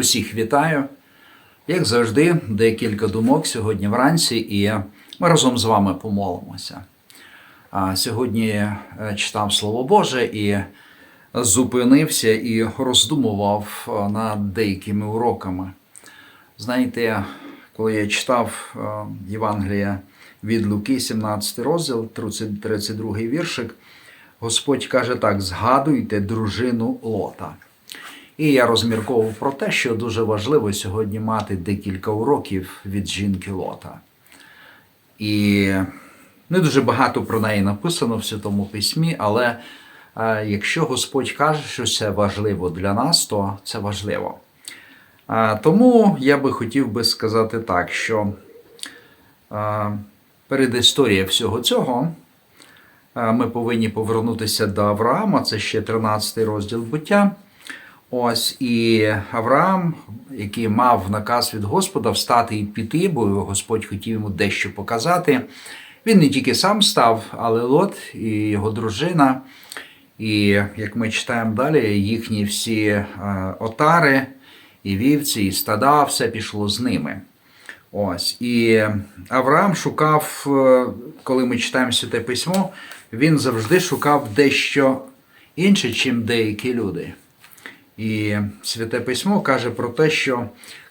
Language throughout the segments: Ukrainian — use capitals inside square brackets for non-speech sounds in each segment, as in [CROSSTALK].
Усіх вітаю. Як завжди, декілька думок сьогодні вранці, і ми разом з вами помолимося. Сьогодні е, читав Слово Боже і зупинився і роздумував е, над деякими уроками. Знаєте, коли я читав е, Євангелія від Луки, 17 розділ, 30 32 віршик, Господь каже так: згадуйте дружину Лота. І я розмірковував про те, що дуже важливо сьогодні мати декілька уроків від жінки Лота. І не дуже багато про неї написано в Святому Письмі, але е, якщо Господь каже, що це важливо для нас, то це важливо. Е, тому я би хотів би сказати так, що е, передісторія всього цього. Ми повинні повернутися до Авраама, це ще 13 розділ буття. Ось і Авраам, який мав наказ від Господа встати і піти, бо Господь хотів йому дещо показати. Він не тільки сам став, але Лот і його дружина. І як ми читаємо далі, їхні всі е, отари, і вівці, і стада, все пішло з ними. Ось. І Авраам шукав, е, коли ми читаємо Святе письмо, він завжди шукав дещо інше, чим деякі люди. І Святе Письмо каже про те, що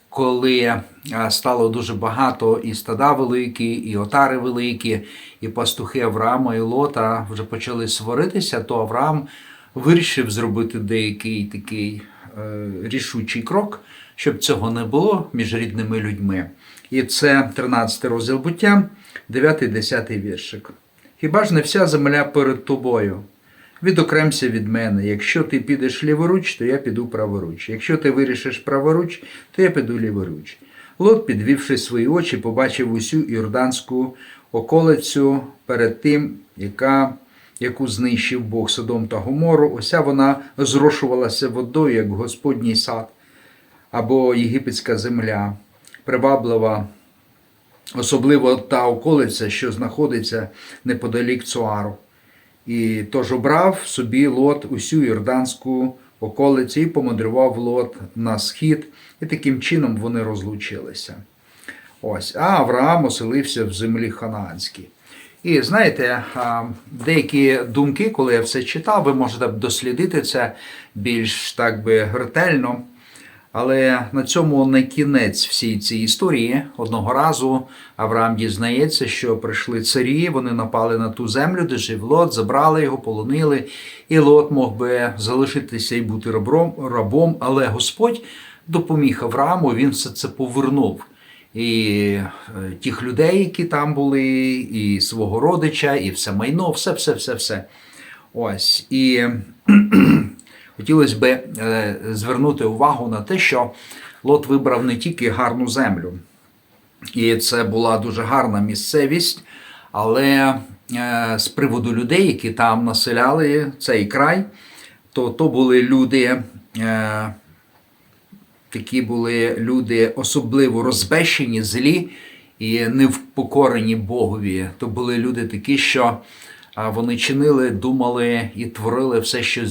коли е, стало дуже багато і стада великі, і отари великі, і пастухи Авраама і Лота вже почали сваритися, то Авраам вирішив зробити деякий такий е, рішучий крок, щоб цього не було між рідними людьми. І це 13 розділ буття, 9-10 віршик. Хіба ж не вся земля перед тобою? Відокремся від мене. Якщо ти підеш ліворуч, то я піду праворуч. Якщо ти вирішиш праворуч, то я піду ліворуч. Лот, підвівши свої очі, побачив усю Йорданську околицю перед тим, яка, яку знищив Бог Содом та Гомору. Ося вона зрошувалася водою, як Господній сад або єгипетська земля, приваблива, особливо та околиця, що знаходиться неподалік Цуару. І тож обрав собі лот усю Йорданську околицю і помудрував лот на схід, і таким чином вони розлучилися. Ось, А Авраам оселився в землі Ханаанській. І знаєте, деякі думки, коли я все читав, ви можете дослідити це більш так би ретельно. Але на цьому не кінець всій цій історії. Одного разу Авраам дізнається, що прийшли царі, вони напали на ту землю, де жив Лот, забрали його, полонили, і Лот мог би залишитися і бути рабом, але Господь допоміг Аврааму, він все це повернув. І е, тих людей, які там були, і свого родича, і все майно, все, все, все, все. Ось. І Хотілося б е, звернути увагу на те, що Лот вибрав не тільки гарну землю, і це була дуже гарна місцевість, але е, з приводу людей, які там населяли цей край, то то були люди, е, такі були люди особливо розбещені, злі і невпокорені Богові. То були люди такі, що вони чинили, думали і творили все, що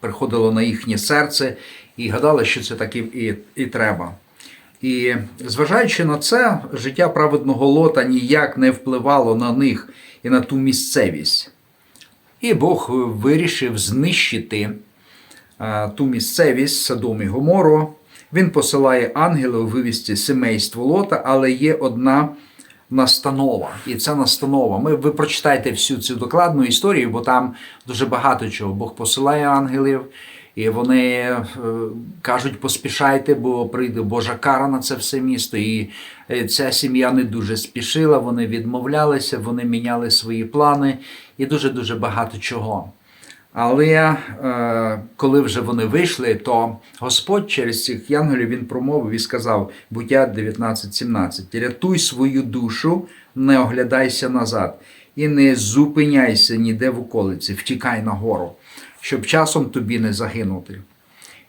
приходило на їхнє серце, і гадали, що це так і, і, треба. І зважаючи на це, життя праведного лота ніяк не впливало на них і на ту місцевість. І Бог вирішив знищити ту місцевість Содом і Гомору. Він посилає ангелів вивести сімейство лота, але є одна настанова. І це настанова. Ми, Ви прочитайте всю цю докладну історію, бо там дуже багато чого. Бог посилає ангелів, і вони е, кажуть, поспішайте, бо прийде Божа кара на це все місто. І е, ця сім'я не дуже спішила, вони відмовлялися, вони міняли свої плани і дуже-дуже багато чого. Але е, коли вже вони вийшли, то Господь через цих янголів він промовив і сказав, буття 19.17, рятуй свою душу, не оглядайся назад і не зупиняйся ніде в околиці, втікай нагору, щоб часом тобі не загинути.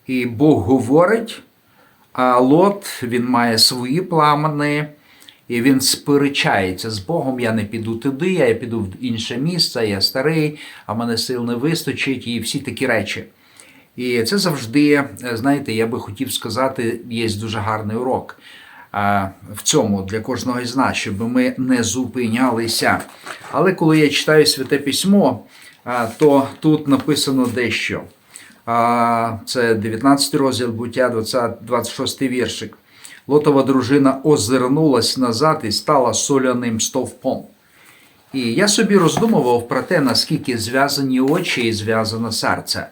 І Бог говорить, а Лот він має свої плани. І він сперечається з Богом, я не піду туди, я піду в інше місце, я старий, а мене сил не вистачить, і всі такі речі. І це завжди, е, знаєте, я би хотів сказати, є дуже гарний урок в цьому для кожного із нас, щоб ми не зупинялися. Але коли я читаю святе письмо, то тут написано дещо. Це 19 розділ буття, 20, 26 віршик. Лотова дружина озирнулась назад і стала соляним стовпом. І я собі роздумував про те, наскільки зв'язані очі і зв'язане серце.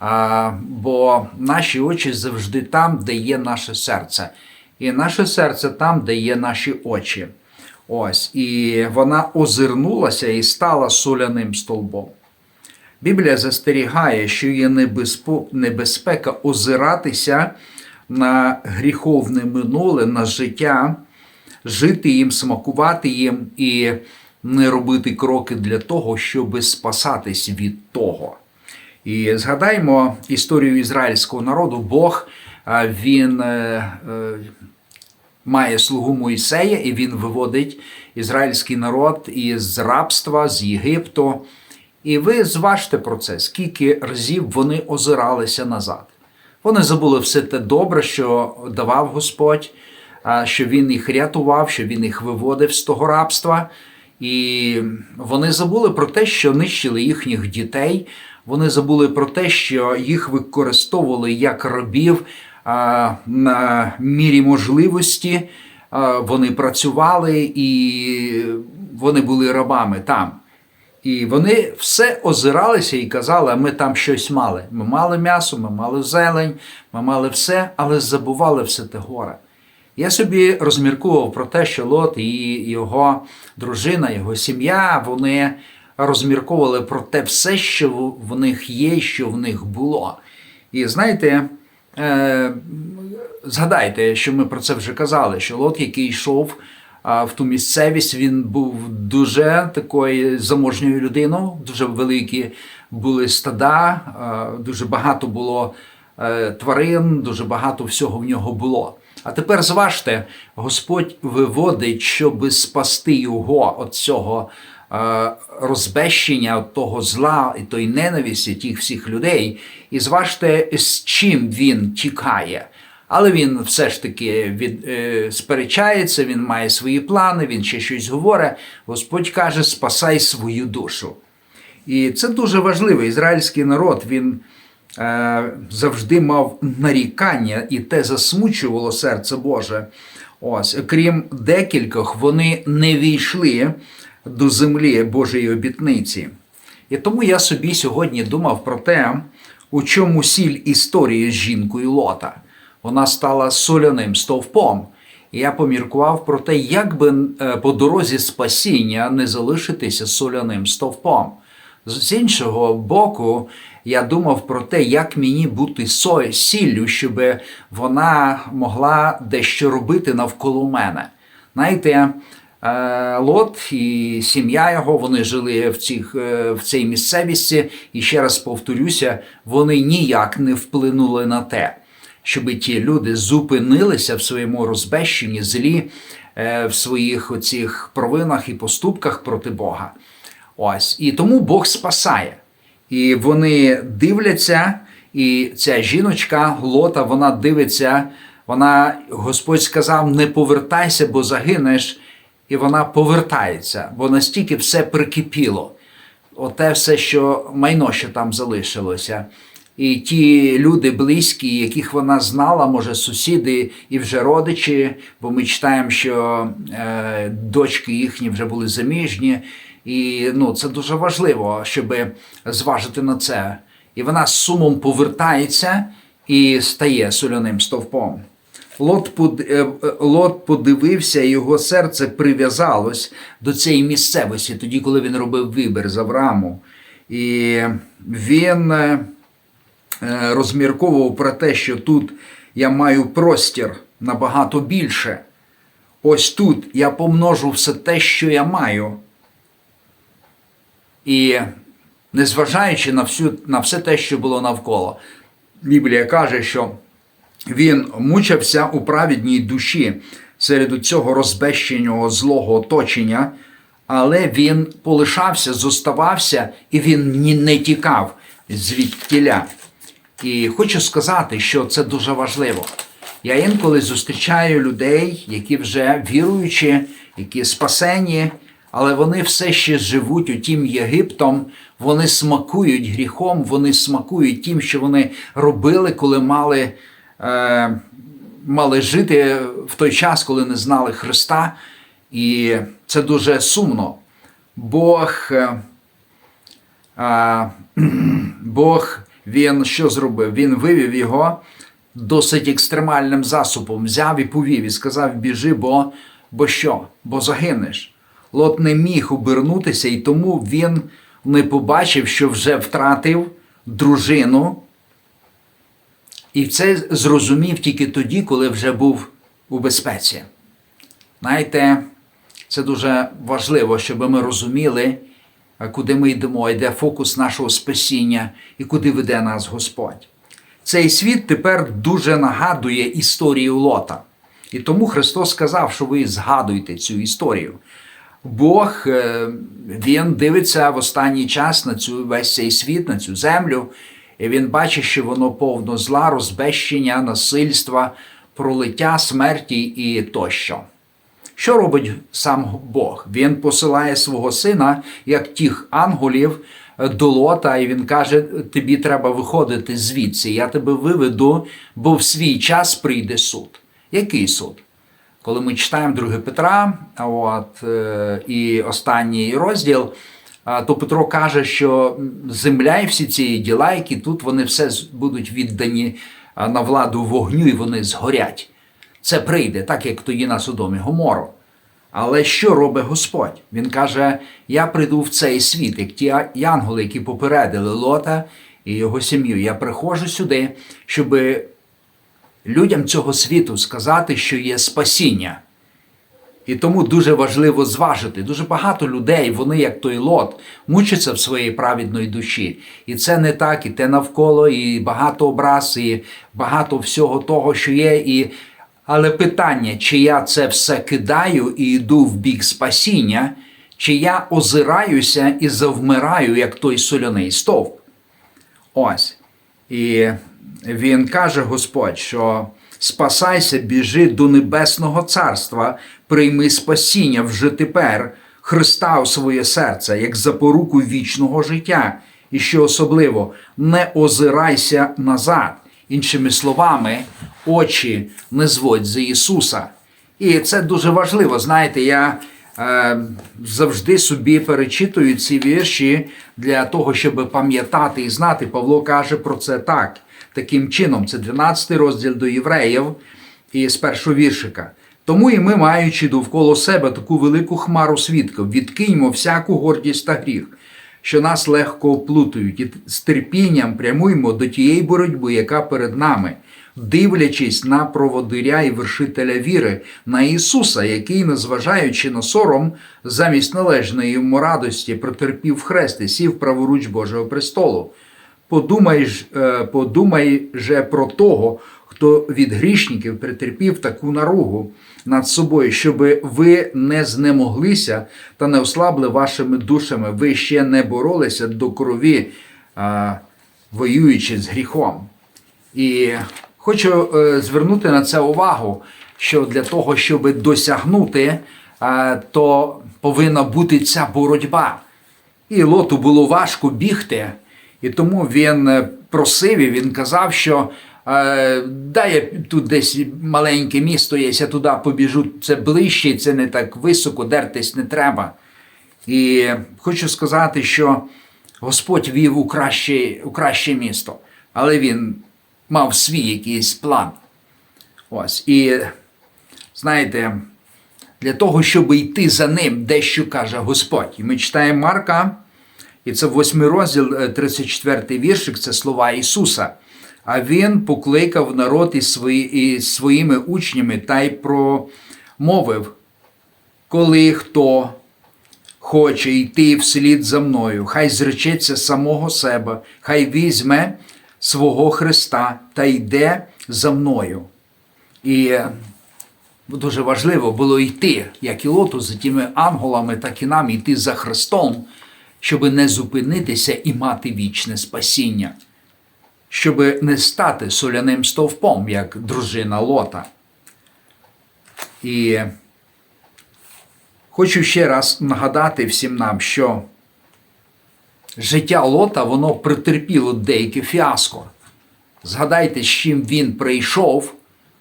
А, бо наші очі завжди там, де є наше серце. І наше серце там, де є наші очі. Ось. І вона озирнулася і стала соляним столбом. Біблія застерігає, що є небезпека озиратися на гріховне минуле, на життя, жити їм, смакувати їм і не робити кроки для того, щоб спасатись від того. І згадаймо історію ізраїльського народу. Бог він е, е, має слугу Моїсея, і він виводить ізраїльський народ із рабства, з Єгипту. І ви зважте про це, скільки разів вони озиралися назад. Вони забули все те добре, що давав Господь, що Він їх рятував, що Він їх виводив з того рабства. І вони забули про те, що нищили їхніх дітей. Вони забули про те, що їх використовували як рабів на мірі можливості. Вони працювали і вони були рабами там. І вони все озиралися і казали, ми там щось мали. Ми мали м'ясо, ми мали зелень, ми мали все, але забували все те горе. Я собі розміркував про те, що Лот і його дружина, його сім'я, вони розмірковували про те все, що в них є, що в них було. І знаєте, е, згадайте, що ми про це вже казали, що Лот, який йшов в ту місцевість, він був дуже такою заможньою людиною, дуже великі були стада, дуже багато було е, тварин, дуже багато всього в нього було. А тепер зважте, Господь виводить, щоб спасти його від цього е, розбещення, від того зла і тої ненависті тих всіх людей. І зважте, з чим він тікає. Але він все ж таки від, е, сперечається, він має свої плани, він ще щось говорить. Господь каже: спасай свою душу. І це дуже важливо. Ізраїльський народ він е, завжди мав нарікання, і те засмучувало серце Боже. Ось, крім декількох, вони не війшли до землі Божої обітниці. І тому я собі сьогодні думав про те, у чому сіль історії з жінкою Лота. Вона стала соляним стовпом. І я поміркував про те, як би е, по дорозі спасіння не залишитися соляним стовпом. З іншого боку, я думав про те, як мені бути сіллю, щоб вона могла дещо робити навколо мене. Знаєте, е, Лот і сім'я його вони жили в, цих, е, в цій місцевісті, і ще раз повторюся, вони ніяк не вплинули на те, щоб ті люди зупинилися в своєму розбещенні злі, е, в своїх оцих провинах і поступках проти Бога. Ось і тому Бог спасає. І вони дивляться, і ця жіночка Лота, вона дивиться, вона, Господь сказав, не повертайся, бо загинеш. І вона повертається, бо настільки все прикипіло. Оте все, що майно, що там залишилося. І ті люди близькі, яких вона знала, може, сусіди і вже родичі, бо ми читаємо, що е, дочки їхні вже були заміжні. І ну, це дуже важливо, щоб зважити на це. І вона з сумом повертається і стає соляним стовпом. Лот, е, е, Лот подивився, його серце прив'язалось до цієї місцевості, тоді, коли він робив вибір з Аврааму. І він е, розмірковував про те, що тут я маю простір набагато більше. Ось тут я помножу все те, що я маю. І незважаючи на, всю, на все те, що було навколо, Біблія каже, що він мучився у праведній душі серед цього розбещеного злого оточення, але він полишався, зоставався, і він не тікав звідтіля. І хочу сказати, що це дуже важливо. Я інколи зустрічаю людей, які вже віруючі, які спасені, але вони все ще живуть у тім Єгиптом, вони смакують гріхом, вони смакують тим, що вони робили, коли мали, е, мали жити в той час, коли не знали Христа. І це дуже сумно. Бог. е, а, [CLEARS THROAT] Бог він що зробив? Він вивів його досить екстремальним засобом, взяв і повів і сказав: біжи, бо, бо що? Бо загинеш. Лот не міг обернутися, і тому він не побачив, що вже втратив дружину. І це зрозумів тільки тоді, коли вже був у безпеці. Знаєте, це дуже важливо, щоб ми розуміли, куди ми йдемо, йде фокус нашого спасіння і куди веде нас Господь. Цей світ тепер дуже нагадує історію Лота. І тому Христос сказав, що ви згадуєте цю історію. Бог е, Він дивиться в останній час на цю весь цей світ, на цю землю, і він бачить, що воно повно зла, розбещення, насильства, пролиття, смерті і тощо. Що робить сам Бог? Він посилає свого сина, як тих анголів, до лота, і він каже: тобі треба виходити звідси, я тебе виведу, бо в свій час прийде суд. Який суд? Коли ми читаємо 2 Петра, от, е, і останній розділ, то Петро каже, що земля і всі ці діла, які тут, вони все будуть віддані на владу вогню, і вони згорять. Це прийде, так як тоді на Содомі Гомору. Але що робить Господь? Він каже: Я прийду в цей світ, як ті янголи, які попередили Лота і його сім'ю. Я приходжу сюди, щоб людям цього світу сказати, що є спасіння. І тому дуже важливо зважити. Дуже багато людей, вони, як той лот, мучаться в своїй праведної душі. І це не так, і те навколо, і багато образ, і багато всього того, що є. І... Але питання, чи я це все кидаю і йду в бік спасіння, чи я озираюся і завмираю, як той соляний стовп. Ось. І він каже Господь, що спасайся, біжи до Небесного Царства, прийми спасіння вже тепер, Христа у своє серце, як запоруку вічного життя. І що особливо, не озирайся назад. Іншими словами, очі не зводь за Ісуса. І це дуже важливо. Знаєте, я е, завжди собі перечитую ці вірші для того, щоб пам'ятати і знати. Павло каже про це так. Таким чином, це 12 розділ до євреїв і з першого віршика. Тому і ми, маючи довкола себе таку велику хмару свідків, відкиньмо всяку гордість та гріх, що нас легко оплутують, і з терпінням прямуємо до тієї боротьби, яка перед нами, дивлячись на проводиря і вершителя віри, на Ісуса, який, незважаючи на сором, замість належної йому радості, протерпів хрест і сів праворуч Божого престолу. Подумай, е, подумай же про того, хто від грішників претерпів таку наругу над собою, щоб ви не знемоглися та не ослабли вашими душами, ви ще не боролися до крові, воюючи з гріхом. І хочу е, звернути на це увагу, що для того, щоб досягнути, е, то повинна бути ця боротьба. І лоту було важко бігти, і тому він е, просив і він казав, що е, дай я тут десь маленьке місто є, я туди побіжу, це ближче, це не так високо, дертись не треба. І хочу сказати, що Господь вів у краще, у краще місто, але він мав свій якийсь план. Ось. І знаєте, для того, щоб йти за ним, дещо каже Господь. І ми читаємо Марка, і це восьмий розділ, е, 34 віршик, це слова Ісуса. А Він покликав народ із, свої, із своїми учнями та й промовив, коли хто хоче йти вслід за мною, хай зречеться самого себе, хай візьме свого Христа та йде за мною. І е, дуже важливо було йти, як і лоту, за тими анголами, так і нам йти за Христом, щоб не зупинитися і мати вічне спасіння. щоб не стати соляним стовпом, як дружина Лота. І хочу ще раз нагадати всім нам, що життя Лота воно претерпіло деяке фіаско. Згадайте, з чим він прийшов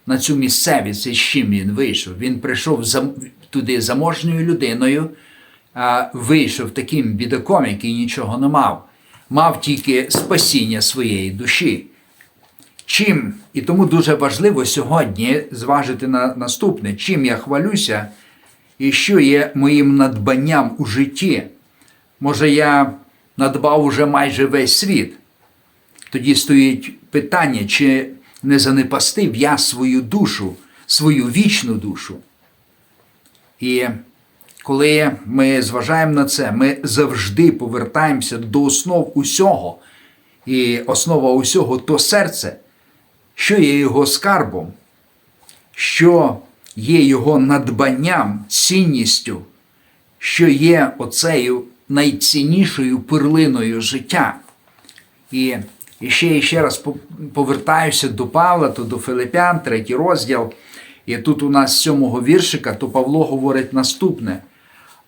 на цю місцевість і з чим він вийшов. Він прийшов туди заможньою людиною, вийшов таким бідаком, який нічого не мав. Мав тільки спасіння своєї душі. Чим, і тому дуже важливо сьогодні зважити на наступне, чим я хвалюся і що є моїм надбанням у житті. Може, я надбав уже майже весь світ. Тоді стоїть питання, чи не занепастив я свою душу, свою вічну душу. І коли ми зважаємо на це, ми завжди повертаємося до основ усього. І основа усього то серце, що є його скарбом, що є його надбанням, цінністю, що є оцею найціннішою перлиною життя. І, ще і ще раз повертаюся до Павла, то до Филипян, третій розділ. І тут у нас з сьомого віршика, то Павло говорить наступне.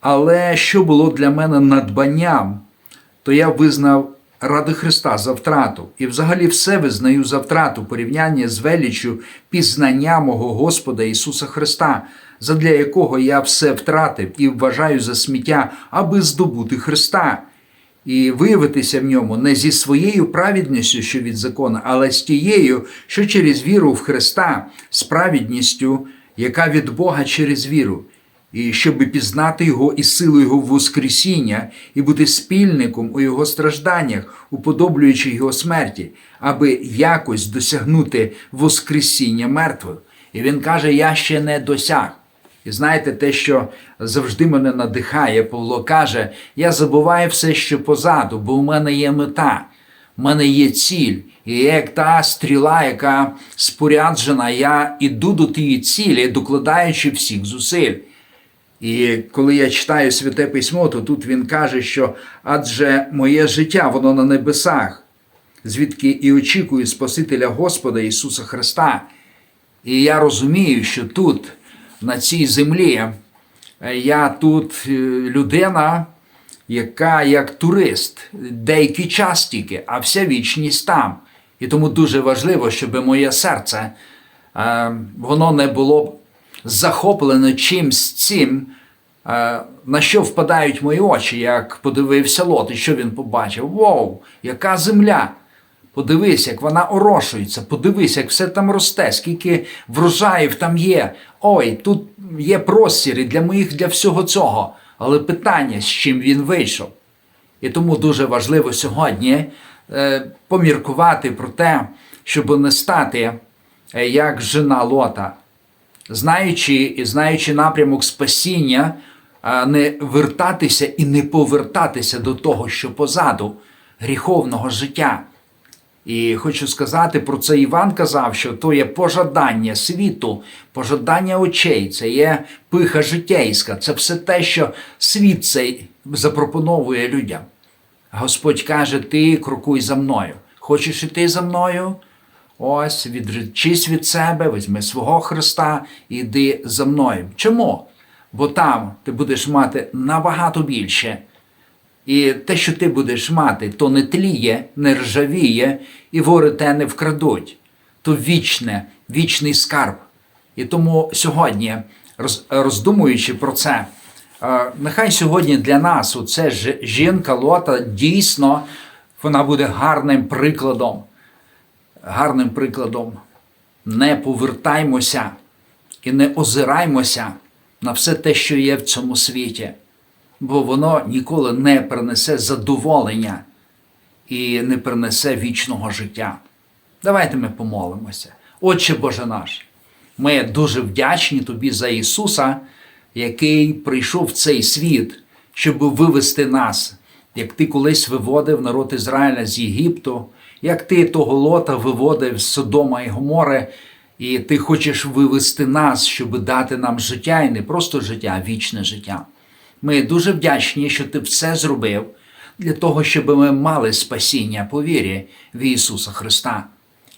Але що було для мене надбанням, то я визнав ради Христа за втрату. І взагалі все визнаю за втрату порівняння з величчю пізнання мого Господа Ісуса Христа, задля якого я все втратив і вважаю за сміття, аби здобути Христа і виявитися в ньому не зі своєю праведністю, що від закону, але з тією, що через віру в Христа, з яка від Бога через віру, і щоб пізнати Його і силу Його Воскресіння, і бути спільником у Його стражданнях, уподоблюючи Його смерті, аби якось досягнути Воскресіння мертвих. І він каже: Я ще не досяг. І знаєте, те, що завжди мене надихає, Павло каже: я забуваю все, що позаду, бо у мене є мета, в мене є ціль. І як та стріла, яка споряджена, я іду до тієї цілі, докладаючи всіх зусиль. І коли я читаю Святе Письмо, то тут він каже, що адже моє життя, воно на небесах, звідки і очікую Спасителя Господа Ісуса Христа. І я розумію, що тут, на цій землі, е, я тут е, людина, яка як турист, деякий час тільки, а вся вічність там. І тому дуже важливо, щоб моє серце е, воно не було захоплене чимсь цим, е, на що впадають мої очі, як подивився Лот, і що він побачив? Воу, яка земля! Подивись, як вона орошується, подивись, як все там росте, скільки врожаїв там є. Ой, тут є простір і для моїх для всього цього. Але питання, з чим він вийшов. І тому дуже важливо сьогодні е, поміркувати про те, щоб не стати е, як жена Лота, знаючи знаючи напрямок спасіння, не вертатися і не повертатися до того, що позаду гріховного життя. І хочу сказати про це Іван казав, що то є пожадання світу, пожадання очей, це є пиха життєйська, це все те, що світ цей запропоновує людям. Господь каже: Ти крокуй за мною. Хочеш іти за мною? Ось, відречись від себе, візьми свого Христа і йди за мною. Чому? Бо там ти будеш мати набагато більше. І те, що ти будеш мати, то не тліє, не ржавіє, і вори те не вкрадуть, то вічне, вічний скарб. І тому сьогодні, роздумуючи про це, е, нехай сьогодні для нас оце жінка Лота дійсно вона буде гарним прикладом. Гарним прикладом. Не повертаймося і не озираймося на все те, що є в цьому світі бо воно ніколи не принесе задоволення і не принесе вічного життя. Давайте ми помолимося. Отче Боже наш, ми дуже вдячні Тобі за Ісуса, який прийшов в цей світ, щоб вивести нас, як Ти колись виводив народ Ізраїля з Єгипту, як Ти того лота виводив з Содома і Гомори, і Ти хочеш вивести нас, щоб дати нам життя, і не просто життя, а вічне життя. Ми дуже вдячні, що ти все зробив. для того, щоб ми мали спасіння по вірі в Ісуса Христа.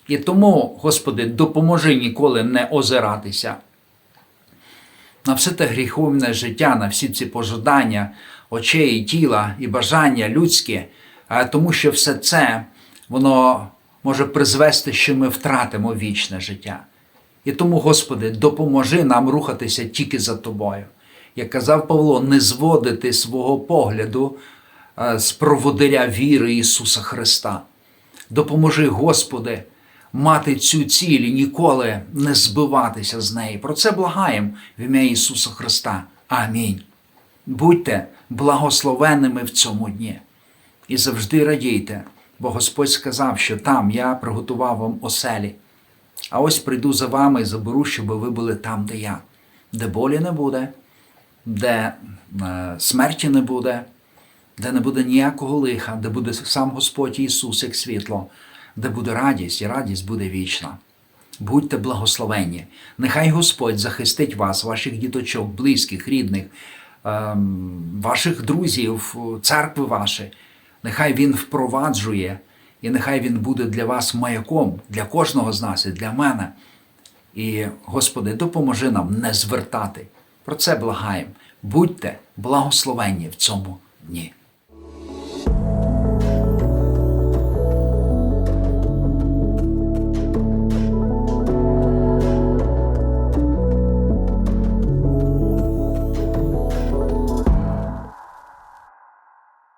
І тому, Господи, допоможи ніколи не озиратися на все те гріховне життя, на всі ці пожадання очей, тіла і бажання людські, тому що все це воно може призвести, що ми втратимо вічне життя. І тому, Господи, допоможи нам рухатися тільки за Тобою. Як казав Павло, не зводити свого погляду е, з проводиря віри Ісуса Христа. Допоможи, Господи, мати цю ціль і ніколи не збиватися з неї. Про це благаємо в ім'я Ісуса Христа. Амінь. Будьте благословенними в цьому дні і завжди радійте, бо Господь сказав, що там я приготував вам оселі. А ось прийду за вами і заберу, щоб ви були там, де я, де болі не буде, де е, смерті не буде, де не буде ніякого лиха, де буде сам Господь Ісус як світло, де буде радість, і радість буде вічна. Будьте благословенні. Нехай Господь захистить вас, ваших діточок, близьких, рідних, ем, ваших друзів, церкви ваші. Нехай Він впроваджує, і нехай Він буде для вас маяком, для кожного з нас і для мене. І, Господи, допоможи нам не звертати. Про це благаємо. Будьте благословенні в цьому дні.